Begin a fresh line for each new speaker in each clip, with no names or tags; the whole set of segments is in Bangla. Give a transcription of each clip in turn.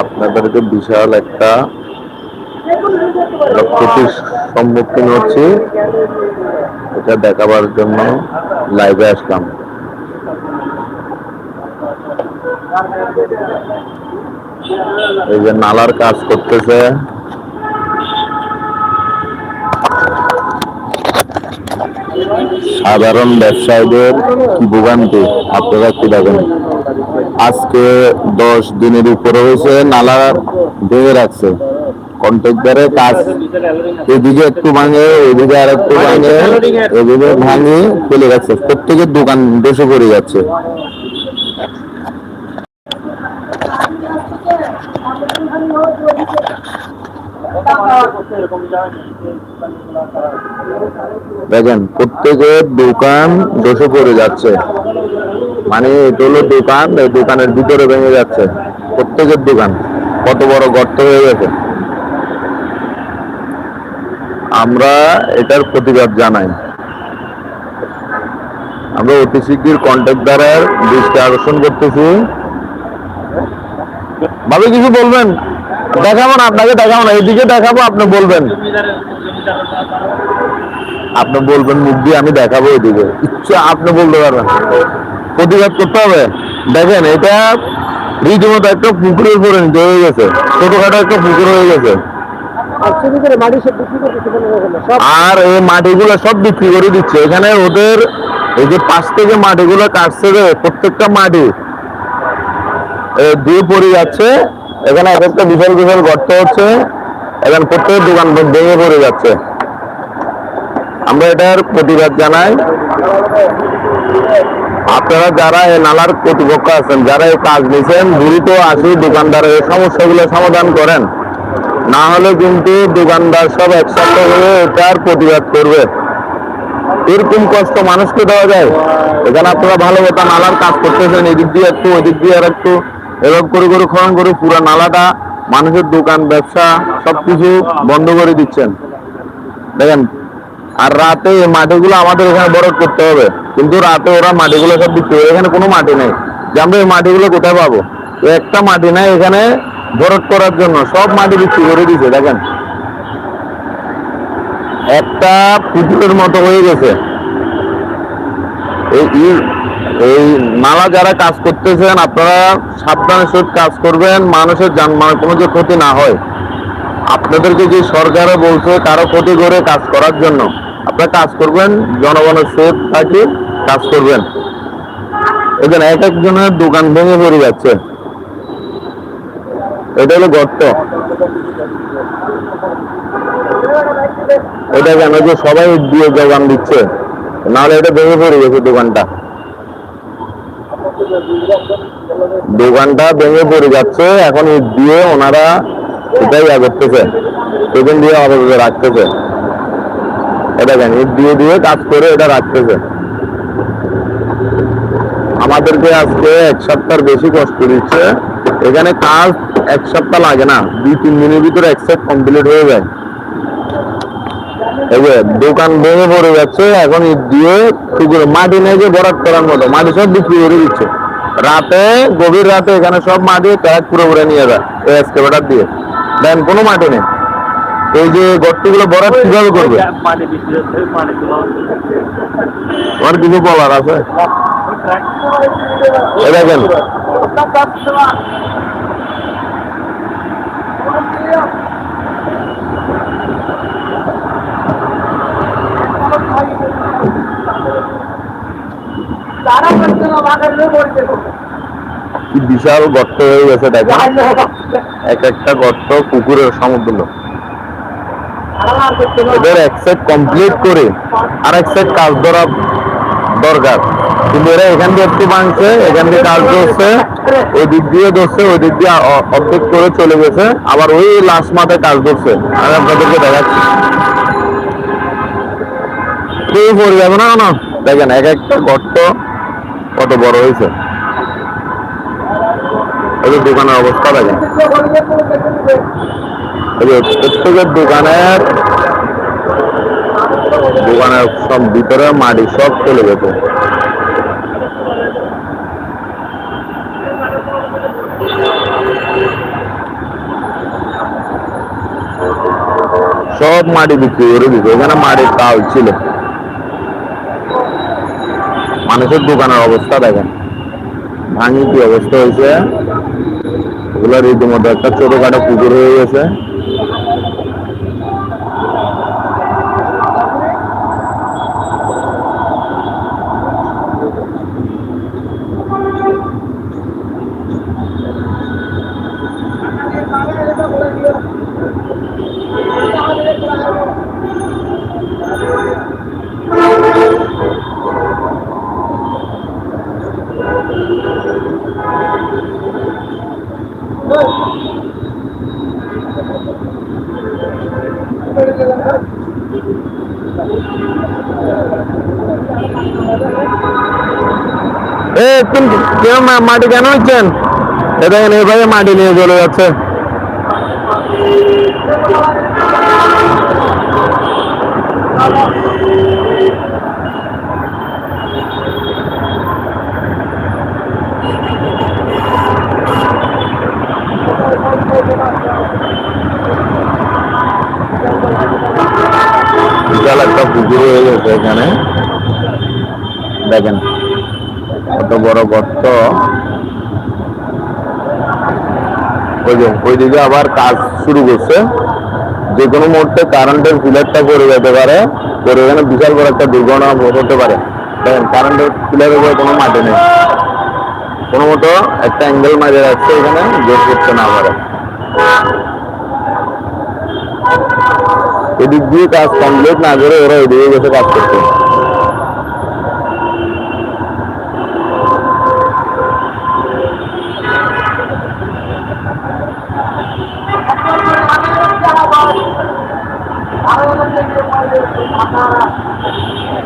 আপনাদেরকে বিশাল একটা ক্ষতির সম্মুখীন হচ্ছি। এটা দেখাবার জন্য লাইভে আসলাম। এই যে নালার কাজ করতেছে। সাধারণ ব্যবসায়ীদের কি ভোগান্তি? আপনারা কি দেখেন। আজকে দশ দিনের উপরে হয়েছে, নালা ভেঙে রাখছে। কন্ট্রাক্টারে কাজ এদিকে একটু ভাঙে, এদিকে আর একটু ভাঙে, এদিকে ভাঙে ফেলে রাখছে। প্রত্যেকের দোকান বসে পড়ে যাচ্ছে। দেখেন, প্রত্যেকের দোকান বসে পড়ে যাচ্ছে। মানে এটা দোকান, এই দোকানের ভিতরে ভেঙে যাচ্ছে। প্রত্যেকের দোকান। কত বড় গর্ত হয়ে গেছে। আমরা এটার প্রতিবাদ জানাই। আমরা অতি শীঘ্র কন্ট্রাক্টারের দৃষ্টি আকর্ষণ করতেছি। ভাবে কিছু বলবেন? দেখাবো না আপনাকে, দেখাবো না। এদিকে দেখাবো, আপনি বলবেন। আপনি বলবেন মুখ দিয়ে, আমি দেখাবো এদিকে। ইচ্ছা, আপনি বলতে পারবেন। প্রতিবাদ করতে হবে। দেখেন, এটা রীতিমতো একটা পুকুরের পরিণত হয়ে গেছে। ছোটখাটো একটা পুকুর হয়ে গেছে। আর এই মাটিগুলো সব বিক্রি করে দিচ্ছে। এখানে ওদের এই যে পাশ থেকে মাটিগুলো কাটছে রে, প্রত্যেকটা মাটি। দিয়ে পড়ে যাচ্ছে। এখানে এক একটা বিশাল বিশাল গর্ত হচ্ছে। এখানে প্রত্যেক দোকান ভেঙে পড়ে যাচ্ছে। আমরা এটার প্রতিবাদ জানাই। আপনারা যারা এই নালার কর্তৃপক্ষ আছেন, যারা এই কাজ নিয়েছেন দ্রুত আসি দোকানদারের এই সমস্যাগুলো সমাধান করেন। না হলে কিন্তু দোকানদার সব একসাথে হয়ে এটার প্রতিবাদ করবে। এরকম কষ্ট মানুষকে দেওয়া যায়। এখানে আপনারা ভালো কথা নালার কাজ করতেছেন, এদিক দিয়ে একটু, ওদিক দিয়ে আর একটু। এরকম করে করে খনন করে পুরো নালাটা মানুষের দোকান, ব্যবসা সবকিছু বন্ধ করে দিচ্ছেন। দেখেন আর রাতে মাটিগুলো আমাদের এখানে বরফ করতে হবে। কিন্তু রাতে ওরা মাটিগুলো সব করে, এখানে কোনো মাটি নেই। যে আমরা এই মাটিগুলো কোথায় পাবো? একটা মাটি নাই এখানে বরফ করার জন্য, সব মাটি বিক্রি করে দিছে দেখেন। একটা পুকুরের মতো হয়ে গেছে। এই নালা যারা কাজ করতেছেন, আপনারা সাবধানের সহিত কাজ করবেন, মানুষের যানবাহনের কোনো যে ক্ষতি না হয়। আপনাদেরকে যে সরকারও বলছে, কারও ক্ষতি করে কাজ করার জন্য। আপনারা কাজ করবেন, জনগণের সেফ থাকি কাজ করবেন। এখানে এক একজনের দোকান ভেঙে পড়ে যাচ্ছে। এটা হলো গর্ত। এটা কেন যে সবাই দিয়ে দোকান দিচ্ছে, নাহলে এটা ভেঙে পড়ে গেছে দোকানটা। দোকানটা ভেঙে পড়ে যাচ্ছে, এখন দিয়ে ওনারা এটাই করতেছে দিয়ে আপাতত রাখতেছে। দিয়ে দিয়ে কাজ করে এটা রাখতেছে। আমাদেরকে আজকে এক বেশি কষ্ট দিচ্ছে। এখানে কাজ এক সপ্তাহ লাগে না, দুই, তিন দিনের ভিতরে কমপ্লিট হয়ে যায়। এই যে দোকান ভেঙে পড়ে যাচ্ছে, এখন ইট দিয়ে পুকুরে মাটি নেই যে বরাদ করার মতো, মাটি সব বিক্রি করে দিচ্ছে। রাতে, গভীর রাতে এখানে সব মাটি ট্যাগ পুরো পুরো নিয়ে যায়, এই এক্সকেভেটার দিয়ে। দেন, কোনো মাটি নেই। এই যে গর্তগুলো বরাদ কীভাবে করবে? আমার কিছু বলার আছে? দেখেন। বিশাল গর্ত হয়ে গেছে দেখেন। এক একটা গর্ত পুকুরের সমতুল্য। এদের এক সেট কমপ্লিট করে আর এক সেট কাজ ধরা দরকার। কিন্তু এরা এখান দিয়ে একটু ভাঙছে, এখান দিয়ে কাজ ধরছে ওই দিক দিয়ে ধরছে ওই দিক দিয়ে অর্ধেক করে চলে গেছে, আবার ওই লাস্ট মাথায় কাজ ধরছে। আমি আপনাদেরকে দেখাচ্ছি। কেউ পড়ে যাবে না না দেখেন এক একটা গর্ত কত বড় হয়েছে। যে দোকানের অবস্থা দেখেন। প্রত্যেকের দোকানের দোকানের সব ভিতরে মাটি সব চলে যেত সব মাটি বিক্রি করে দিত ওখানে মাটির তাল ছিল। মানুষের দোকানের অবস্থা দেখেন। ভাঙি কি অবস্থা হয়েছে। ওগুলো রীতিমতো একটা ছোটখাটো পুকুর হয়ে গেছে। মাটি কেন হচ্ছেন এটা এভাবে মাটি নিয়ে চলে যাচ্ছে বিশাল একটা পুকুর এখানে। দেখেন, কত বড় গর্ত। ওই যে ওইদিকে আবার কাজ শুরু করছে। যে কোনো মুহূর্তে কারেন্টের পিলারটা পড়ে যেতে পারে পরে এখানে বিশাল বড় একটা দুর্ঘটনা হতে পারে। দেখেন কারেন্টের পিলারের উপরে কোনো মাটি নেই। কোনো মতো একটা অ্যাঙ্গেল মারিয়ে রাখছে এখানে, জোর করতে না পারে। এদিক দিয়ে কাজ কমপ্লিট না করে ওরা ওইদিকে গেছে কাজ করতে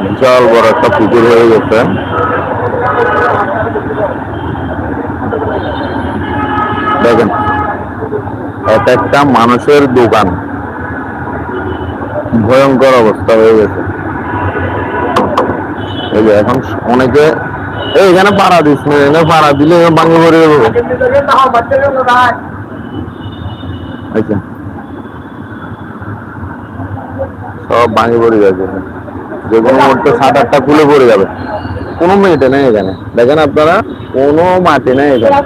বিশাল বড় একটা পুকুর হয়ে গেছে। দেখেন, এক একটা মানুষের দোকান। ভয়ঙ্কর অবস্থা হয়ে গেছে। এই যে এখন অনেকে, এই এখানে পাড়া দিস না এখানে পাড়া দিলে ভাঙে যাব। আচ্ছা। সব ভাঙে পড়ে যাচ্ছে যে কোনো মুহূর্তে সাত আটটা খুলে পড়ে যাবে। কোনো মেয়েটে নেই এখানে। দেখেন আপনারা, কোনো মাটি নেই এখানে।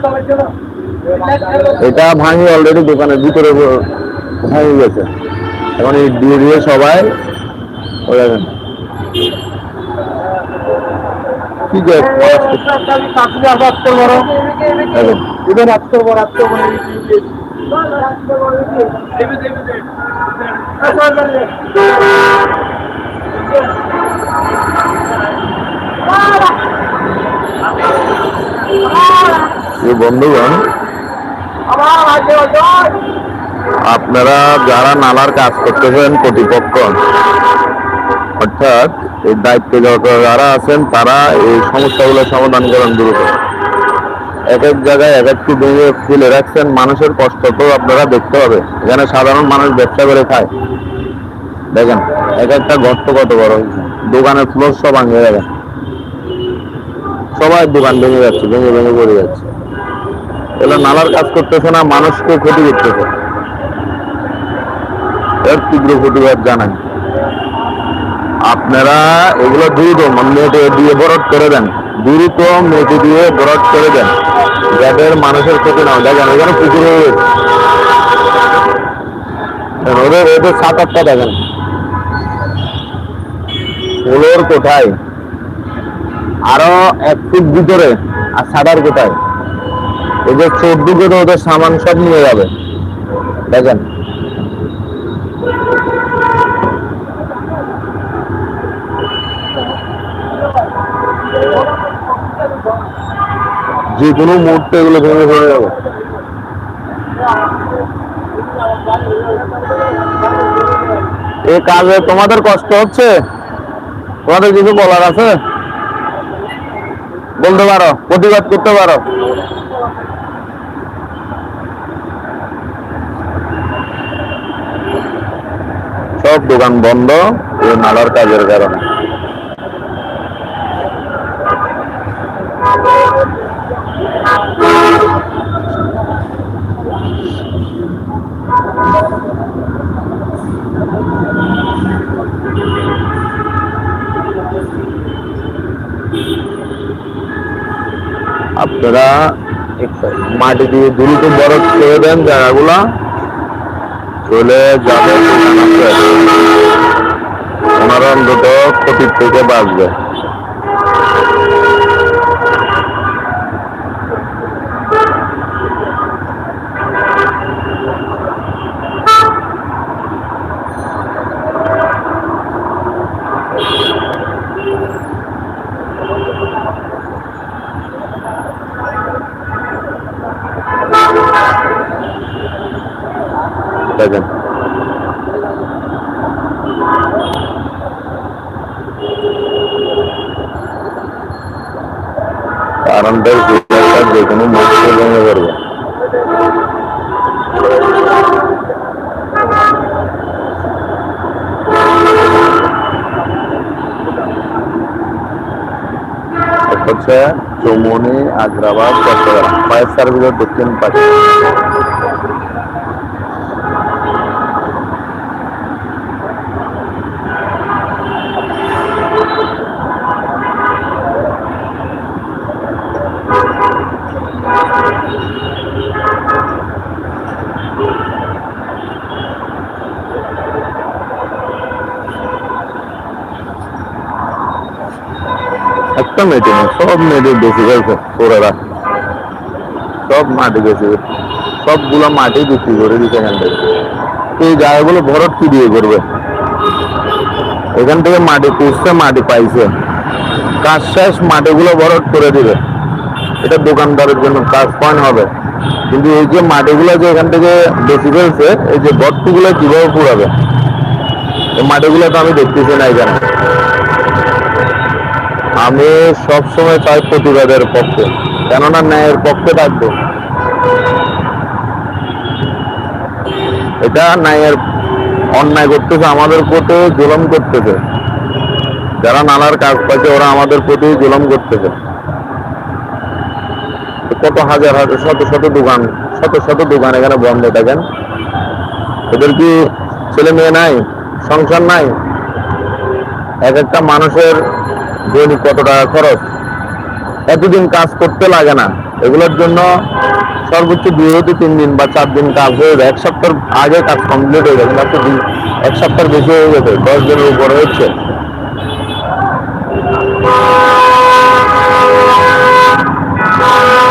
এটা ভাঙি অলরেডি দোকানের ভিতরে ভাঙে গেছে। এখন এই দিয়ে দিয়ে সবাই ও দেখেন কি যে দেখেন এই বন্ধুগণ আপনারা যারা নালার কাজ করতেছেন কর্তৃপক্ষ, অর্থাৎ এই দায়িত্বে যত- যারা আছেন, তারা এই সমস্যাগুলো সমাধান করেন দ্রুত। এক এক জায়গায় এক একটু ভেঙে ফেলে রাখছেন, মানুষের কষ্ট তো আপনারা দেখতে হবে। এখানে সাধারণ মানুষ ব্যবসা করে খায়। দেখেন, এক একটা গর্ত কত বড় হয়েছে। দোকানের ফ্লোর সব ভাঙে যাবে সবাই দোকান ভেঙে যাচ্ছে, ভেঙে ভেঙে পড়ে যাচ্ছে। এগুলো নালার কাজ করতেছে না, মানুষকে ক্ষতি করতেছে। এর তীব্র প্রতিবাদ জানাই। আপনারা এগুলো দ্রুত মেটে দিয়ে বরট করে দেন। দ্রুত মেটে দিয়ে বরট করে দেন। যাদের মানুষের ক্ষতি না দেখেন, এখানে পুকুর হয়ে ওদের ওদের সাত আটটা দেখেন। ষোলোর কোথায় আরও এক ফুট ভিতরে আর সাদার কোথায় ওদের চোদ্দ ওদের সামান সব নিয়ে যাবে। দেখেন। যে কোনো মুহূর্তে এগুলো ভেঙে পড়ে যাবে। এ কাজে তোমাদের কষ্ট হচ্ছে? তোমাদের কিছু বলার আছে? বলতে পারো, প্রতিবাদ করতে পারো। সব দোকান বন্ধ এই নালার কাজের কারণে। আপনারা মাটি দিয়ে দ্রুত বরফ ছেড়ে দেন জায়গাগুলা। চলে যাবে। ওনারা অন্তত ক্ষতির থেকে বাঁচবে। দেখেন। হচ্ছে চৌমনি আগ্রাবাদ চট্টগ্রাম। ফায়ার সার্ভিসের দক্ষিণ পাশে। একটা মেয়েটি না সব মেটে বেশি গেছে ওরা সব মাটি বেশি, সবগুলো মাটি বিক্রি করে দিচ্ছে এখান থেকে। এই জায়গাগুলো ভরট কি দিয়ে করবে? এখান থেকে মাটি পুষছে মাটি পাইছে। কাজ শেষ মাটিগুলো ভরট করে দিবে। এটা দোকানদারের জন্য কাজ পয়েন্ট হবে। কিন্তু এই যে মাটিগুলো যে এখান থেকে বেশি ফেলছে, এই যে গর্তগুলো কীভাবে পুরাবে? এই মাটিগুলো তো আমি দেখতেছি না এখানে। আমি সবসময় চাই প্রতিবাদের পক্ষে, কেননা ন্যায়ের পক্ষে থাকব। এটা ন্যায়ের অন্যায় করতেছে, আমাদের প্রতি জুলম করতেছে। যারা নালার কাজ পাচ্ছে ওরা আমাদের প্রতি জুলম করতেছে। কত হাজার হাজার, শত শত দোকান, শত শত দোকান এখানে বন্ধ, দেখেন। এদের কি ছেলে মেয়ে নাই, সংসার নাই? এক একটা মানুষের দৈনিক কত টাকা খরচ? এতদিন কাজ করতে লাগে না। এগুলোর জন্য সর্বোচ্চ দুই হতে তিন দিন বা চার দিন কাজ হয়ে যায়। এক সপ্তাহ আগে কাজ কমপ্লিট হয়ে যাবে দুই- এক সপ্তাহ বেশি হয়ে গেছে, দশ দিনের উপর হচ্ছে।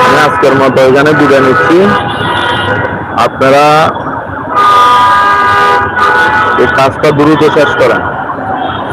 আমি আজকের মতো এখানে বিদায় নিচ্ছি। আপনারা এই কাজটা দ্রুত শেষ করেন।